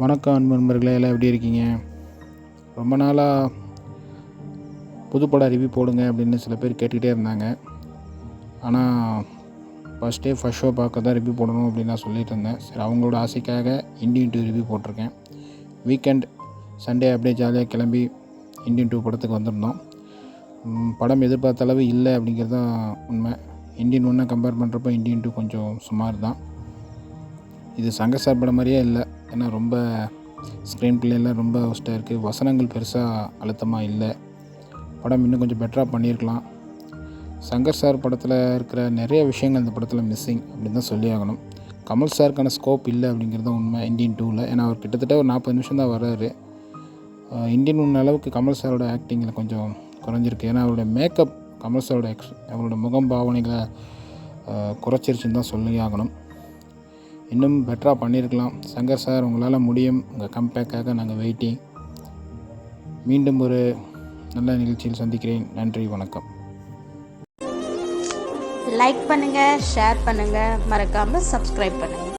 வணக்கம் அன்பு நண்பர்களே எல்லாம் எப்படி இருக்கீங்க? ரொம்ப நாளாக புதுப்பட ரிவ்யூ போடுங்க அப்படின்னு சில பேர் கேட்டுக்கிட்டே இருந்தாங்க. ஆனால் ஃபஸ்ட் டே ஃபஸ்ட் ஷோ பார்க்க தான் ரிவ்யூ போடணும் அப்படின்னு நான் சொல்லிட்டு இருந்தேன். சரி அவங்களோட ஆசைக்காக இண்டியன் டூ ரிவ்யூ போட்டிருக்கேன். வீக்கெண்ட் சண்டே அப்படியே ஜாலியாக கிளம்பி இண்டியன் டூ படத்துக்கு வந்திருந்தோம். படம் எதிர்பார்த்த அளவு இல்லை அப்படிங்கிறது தான் உண்மை. இந்தியன் ஒன்றை கம்பேர் பண்ணுறப்போ இண்டியன் டூ கொஞ்சம் சுமார் தான். இது சங்க சார்பட படம் மாதிரியே இல்லை. ஏன்னா ரொம்ப ஸ்க்ரீன் பிளேலாம் ரொம்ப ஒஸ்ட்டாக இருக்குது வசனங்கள் பெருசாக அழுத்தமாக இல்லை. படம் இன்னும் கொஞ்சம் பெட்டராக பண்ணியிருக்கலாம். சங்கர் சார் படத்தில் இருக்கிற நிறைய விஷயங்கள் இந்த படத்தில் மிஸ்ஸிங் அப்படின்னு தான் சொல்லி ஆகணும். கமல் சாருக்கான ஸ்கோப் இல்லை அப்படிங்கிறது தான் உண்மை. இந்தியன் டூவில் ஏன்னா அவர் கிட்டத்தட்ட ஒரு நாற்பது நிமிஷம் தான் வர்றாரு. இந்தியன் ஒன்று அளவுக்கு கமல் சாரோட ஆக்டிங்கில் கொஞ்சம் குறைஞ்சிருக்கு. ஏன்னா அவரோட மேக்கப் கமல் சாரோட எக்ஸ் அவரோட முகம் பாவனைகளை குறைச்சிருச்சுன்னு தான் சொல்லி ஆகணும். இன்னும் பெட்டராக பண்ணியிருக்கலாம். சங்கர் சார் உங்களால் முடியும். உங்கள் கம்பேக்காக நாங்கள் வெயிட்டிங் மீண்டும் ஒரு நல்ல நிகழ்ச்சியில் சந்திக்கிறேன். நன்றி வணக்கம். லைக் பண்ணுங்கள் ஷேர் பண்ணுங்கள் மறக்காமல் சப்ஸ்கிரைப் பண்ணுங்கள்